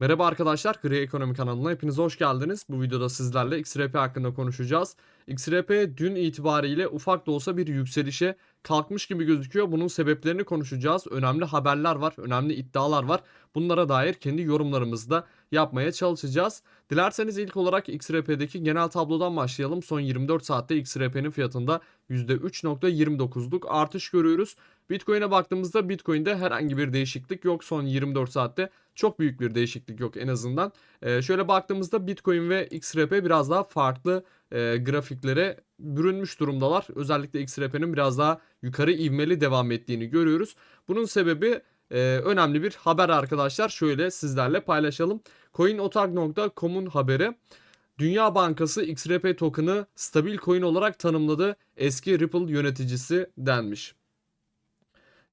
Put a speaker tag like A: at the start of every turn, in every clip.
A: Merhaba arkadaşlar, Gri Ekonomi kanalına hepiniz hoş geldiniz. Bu videoda sizlerle XRP hakkında konuşacağız. XRP dün itibariyle ufak da olsa bir yükselişe kalkmış gibi gözüküyor. Bunun sebeplerini konuşacağız. Önemli haberler var, önemli iddialar var. Bunlara dair kendi yorumlarımızı da yapmaya çalışacağız. Dilerseniz ilk olarak XRP'deki genel tablodan başlayalım. Son 24 saatte XRP'nin fiyatında %3.29'luk artış görüyoruz. Bitcoin'e baktığımızda Bitcoin'de herhangi bir değişiklik yok. Son 24 saatte çok büyük bir değişiklik yok en azından. Ee, şöyle baktığımızda Bitcoin ve XRP biraz daha farklı e, grafiklere bürünmüş durumdalar. Özellikle XRP'nin biraz daha yukarı ivmeli devam ettiğini görüyoruz. Bunun sebebi e, önemli bir haber arkadaşlar. Şöyle sizlerle paylaşalım. CoinOtark.com'un haberi. Dünya Bankası XRP token'ı stabil coin olarak tanımladı. Eski Ripple yöneticisi denmiş.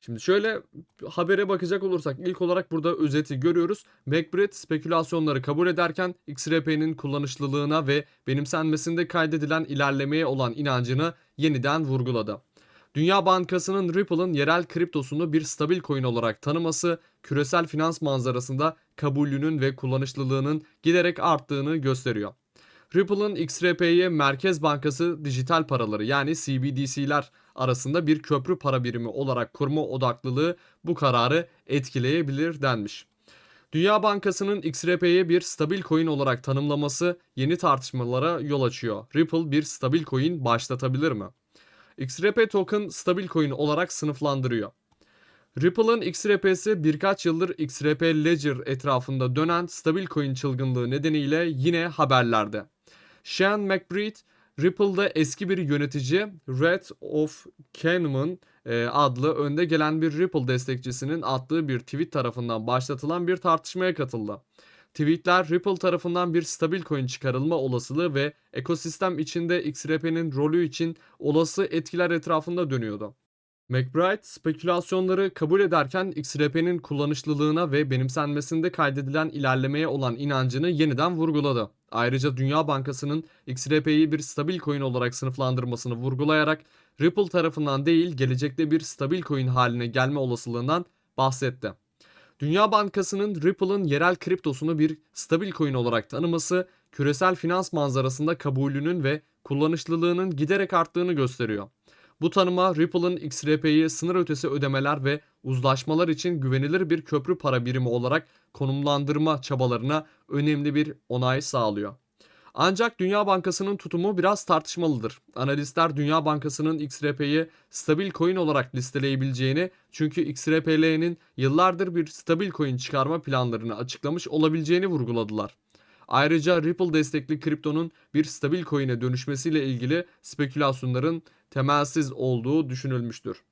A: Şimdi şöyle habere bakacak olursak ilk olarak burada özeti görüyoruz. McBride spekülasyonları kabul ederken XRP'nin kullanışlılığına ve benimsenmesinde kaydedilen ilerlemeye olan inancını yeniden vurguladı. Dünya Bankası'nın Ripple'ın yerel kriptosunu bir stabil coin olarak tanıması, küresel finans manzarasında kabulünün ve kullanışlılığının giderek arttığını gösteriyor. Ripple'ın XRP'ye Merkez Bankası dijital paraları yani CBDC'ler arasında bir köprü para birimi olarak kurma odaklılığı bu kararı etkileyebilir denmiş. Dünya Bankası'nın XRP'ye bir stabil coin olarak tanımlaması yeni tartışmalara yol açıyor. Ripple bir stabil coin başlatabilir mi? XRP token stabil coin olarak sınıflandırıyor. Ripple'ın XRP'si birkaç yıldır XRP Ledger etrafında dönen stabil coin çılgınlığı nedeniyle yine haberlerde. Sean McBride, Ripple'da eski bir yönetici Red of Kahneman e, adlı önde gelen bir Ripple destekçisinin attığı bir tweet tarafından başlatılan bir tartışmaya katıldı. Tweetler Ripple tarafından bir stabil coin çıkarılma olasılığı ve ekosistem içinde XRP'nin rolü için olası etkiler etrafında dönüyordu. McBride spekülasyonları kabul ederken XRP'nin kullanışlılığına ve benimsenmesinde kaydedilen ilerlemeye olan inancını yeniden vurguladı. Ayrıca Dünya Bankası'nın XRP'yi bir stabil coin olarak sınıflandırmasını vurgulayarak Ripple tarafından değil gelecekte bir stabil coin haline gelme olasılığından bahsetti. Dünya Bankası'nın Ripple'ın yerel kriptosunu bir stabil coin olarak tanıması, küresel finans manzarasında kabulünün ve kullanışlılığının giderek arttığını gösteriyor. Bu tanıma Ripple'ın XRP'yi sınır ötesi ödemeler ve uzlaşmalar için güvenilir bir köprü para birimi olarak konumlandırma çabalarına önemli bir onay sağlıyor. Ancak Dünya Bankası'nın tutumu biraz tartışmalıdır. Analistler Dünya Bankası'nın XRP'yi stabil coin olarak listeleyebileceğini çünkü XRPL'nin yıllardır bir stabil coin çıkarma planlarını açıklamış olabileceğini vurguladılar. Ayrıca Ripple destekli kriptonun bir stabil coin'e dönüşmesiyle ilgili spekülasyonların temelsiz olduğu düşünülmüştür.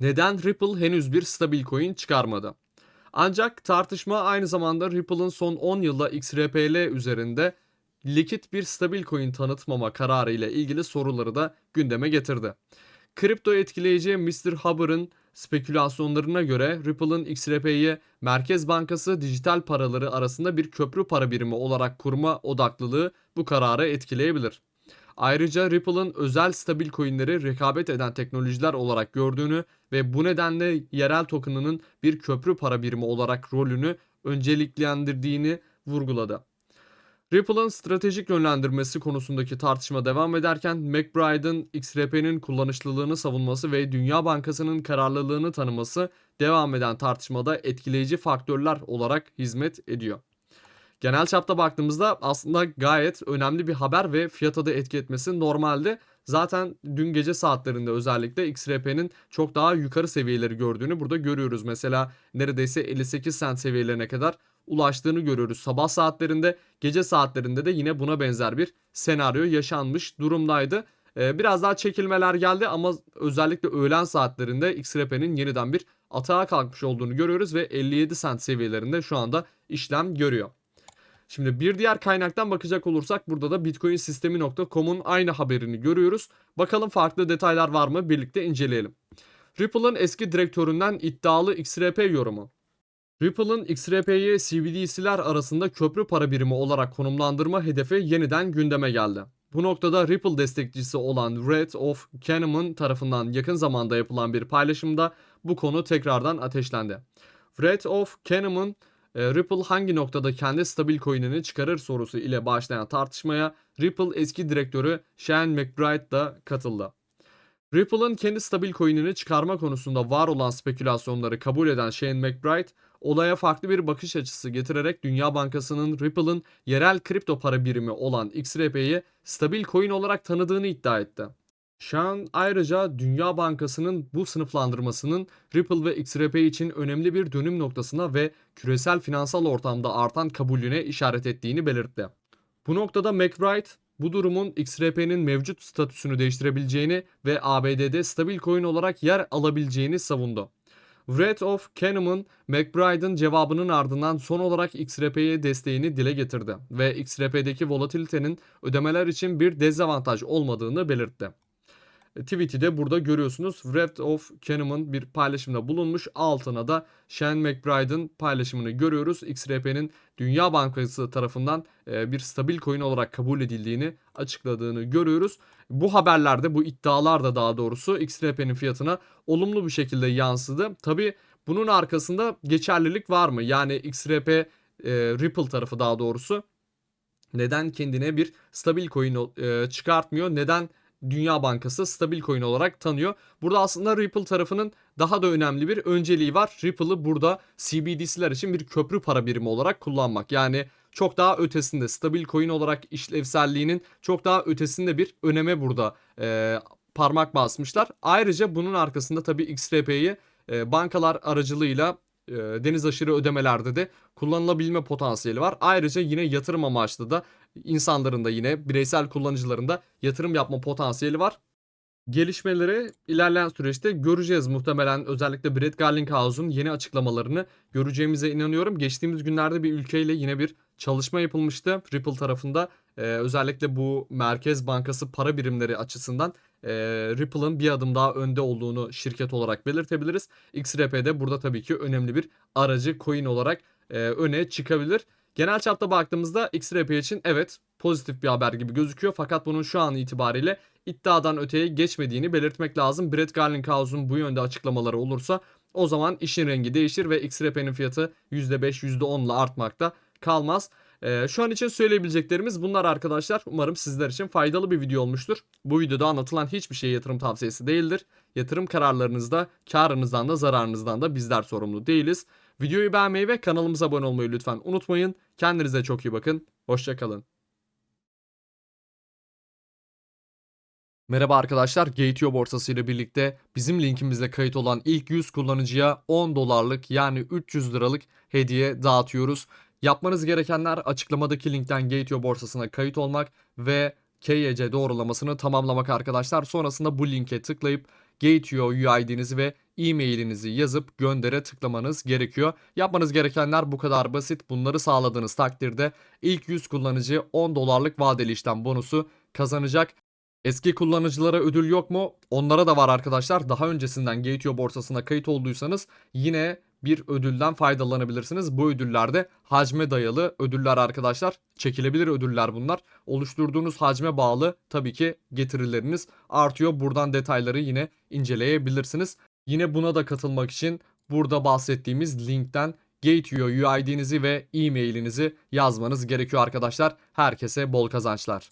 A: Neden Ripple henüz bir stabil coin çıkarmadı? Ancak tartışma aynı zamanda Ripple'ın son 10 yılda XRPL üzerinde likit bir stabil coin tanıtmama kararı ile ilgili soruları da gündeme getirdi. Kripto etkileyici Mr. Hubbard'ın spekülasyonlarına göre Ripple'ın XRP'yi Merkez Bankası dijital paraları arasında bir köprü para birimi olarak kurma odaklılığı bu kararı etkileyebilir. Ayrıca Ripple'ın özel stabil coinleri rekabet eden teknolojiler olarak gördüğünü ve bu nedenle yerel token'ının bir köprü para birimi olarak rolünü önceliklendirdiğini vurguladı. Ripple'ın stratejik yönlendirmesi konusundaki tartışma devam ederken McBride'ın XRP'nin kullanışlılığını savunması ve Dünya Bankası'nın kararlılığını tanıması devam eden tartışmada etkileyici faktörler olarak hizmet ediyor. Genel çapta baktığımızda aslında gayet önemli bir haber ve fiyata da etki etmesi normalde. Zaten dün gece saatlerinde özellikle XRP'nin çok daha yukarı seviyeleri gördüğünü burada görüyoruz. Mesela neredeyse 58 cent seviyelerine kadar ulaştığını görüyoruz. Sabah saatlerinde, gece saatlerinde de yine buna benzer bir senaryo yaşanmış durumdaydı. Ee, biraz daha çekilmeler geldi ama özellikle öğlen saatlerinde XRP'nin yeniden bir atağa kalkmış olduğunu görüyoruz ve 57 cent seviyelerinde şu anda işlem görüyor. Şimdi bir diğer kaynaktan bakacak olursak burada da bitcoinsistemi.com'un aynı haberini görüyoruz. Bakalım farklı detaylar var mı birlikte inceleyelim. Ripple'ın eski direktöründen iddialı XRP yorumu. Ripple'ın XRP'yi CBDC'ler arasında köprü para birimi olarak konumlandırma hedefi yeniden gündeme geldi. Bu noktada Ripple destekçisi olan Red of Kahneman tarafından yakın zamanda yapılan bir paylaşımda bu konu tekrardan ateşlendi. Red of Kahneman e, Ripple hangi noktada kendi stabil coin'ini çıkarır sorusu ile başlayan tartışmaya Ripple eski direktörü Shane McBride da katıldı. Ripple'ın kendi stabil coin'ini çıkarma konusunda var olan spekülasyonları kabul eden Shane McBride, olaya farklı bir bakış açısı getirerek Dünya Bankası'nın Ripple'ın yerel kripto para birimi olan XRP'yi stabil coin olarak tanıdığını iddia etti. Sean ayrıca Dünya Bankası'nın bu sınıflandırmasının Ripple ve XRP için önemli bir dönüm noktasına ve küresel finansal ortamda artan kabulüne işaret ettiğini belirtti. Bu noktada McBride, bu durumun XRP'nin mevcut statüsünü değiştirebileceğini ve ABD'de stabil coin olarak yer alabileceğini savundu. Red of Kahneman, McBride'ın cevabının ardından son olarak XRP'ye desteğini dile getirdi ve XRP'deki volatilitenin ödemeler için bir dezavantaj olmadığını belirtti. Tweet'i de burada görüyorsunuz. Red of Kahneman bir paylaşımda bulunmuş. Altına da Shane McBride'ın paylaşımını görüyoruz. XRP'nin Dünya Bankası tarafından e, bir stabil coin olarak kabul edildiğini açıkladığını görüyoruz. Bu haberlerde bu iddialar da daha doğrusu XRP'nin fiyatına olumlu bir şekilde yansıdı. Tabi bunun arkasında geçerlilik var mı? Yani XRP e, Ripple tarafı daha doğrusu neden kendine bir stabil coin e, çıkartmıyor? Neden Dünya Bankası stabil coin olarak tanıyor. Burada aslında Ripple tarafının daha da önemli bir önceliği var. Ripple'ı burada CBDC'ler için bir köprü para birimi olarak kullanmak. Yani çok daha ötesinde stabil coin olarak işlevselliğinin çok daha ötesinde bir öneme burada e, parmak basmışlar. Ayrıca bunun arkasında tabii XRP'yi e, bankalar aracılığıyla e, deniz aşırı ödemelerde de kullanılabilme potansiyeli var. Ayrıca yine yatırım amaçlı da insanların da yine bireysel kullanıcıların da yatırım yapma potansiyeli var. Gelişmeleri ilerleyen süreçte göreceğiz muhtemelen özellikle Brett Garlinghouse'un yeni açıklamalarını göreceğimize inanıyorum. Geçtiğimiz günlerde bir ülkeyle yine bir çalışma yapılmıştı Ripple tarafında. Ee, özellikle bu Merkez Bankası para birimleri açısından e, Ripple'ın bir adım daha önde olduğunu şirket olarak belirtebiliriz. XRP'de burada tabii ki önemli bir aracı coin olarak e, öne çıkabilir. Genel çapta baktığımızda XRP için evet pozitif bir haber gibi gözüküyor fakat bunun şu an itibariyle iddiadan öteye geçmediğini belirtmek lazım. Brett Garlinghouse'un bu yönde açıklamaları olursa o zaman işin rengi değişir ve XRP'nin fiyatı %5 %10 ile artmakta kalmaz. Ee, şu an için söyleyebileceklerimiz bunlar arkadaşlar. Umarım sizler için faydalı bir video olmuştur. Bu videoda anlatılan hiçbir şey yatırım tavsiyesi değildir. Yatırım kararlarınızda karınızdan da zararınızdan da bizler sorumlu değiliz. Videoyu beğenmeyi ve kanalımıza abone olmayı lütfen unutmayın. Kendinize çok iyi bakın. Hoşçakalın. Merhaba arkadaşlar, Gateo borsası ile birlikte bizim linkimizle kayıt olan ilk 100 kullanıcıya 10 dolarlık yani 300 liralık hediye dağıtıyoruz. Yapmanız gerekenler açıklamadaki linkten Gateo borsasına kayıt olmak ve KYC doğrulamasını tamamlamak arkadaşlar. Sonrasında bu linke tıklayıp Gateo UID'nizi ve e-mailinizi yazıp göndere tıklamanız gerekiyor. Yapmanız gerekenler bu kadar basit. Bunları sağladığınız takdirde ilk 100 kullanıcı 10 dolarlık vadeli işlem bonusu kazanacak. Eski kullanıcılara ödül yok mu? Onlara da var arkadaşlar. Daha öncesinden Gateo borsasına kayıt olduysanız yine bir ödülden faydalanabilirsiniz. Bu ödüllerde hacme dayalı ödüller arkadaşlar. Çekilebilir ödüller bunlar. Oluşturduğunuz hacme bağlı tabii ki getirileriniz artıyor. Buradan detayları yine inceleyebilirsiniz. Yine buna da katılmak için burada bahsettiğimiz linkten Gateo UID'nizi ve e-mailinizi yazmanız gerekiyor arkadaşlar. Herkese bol kazançlar.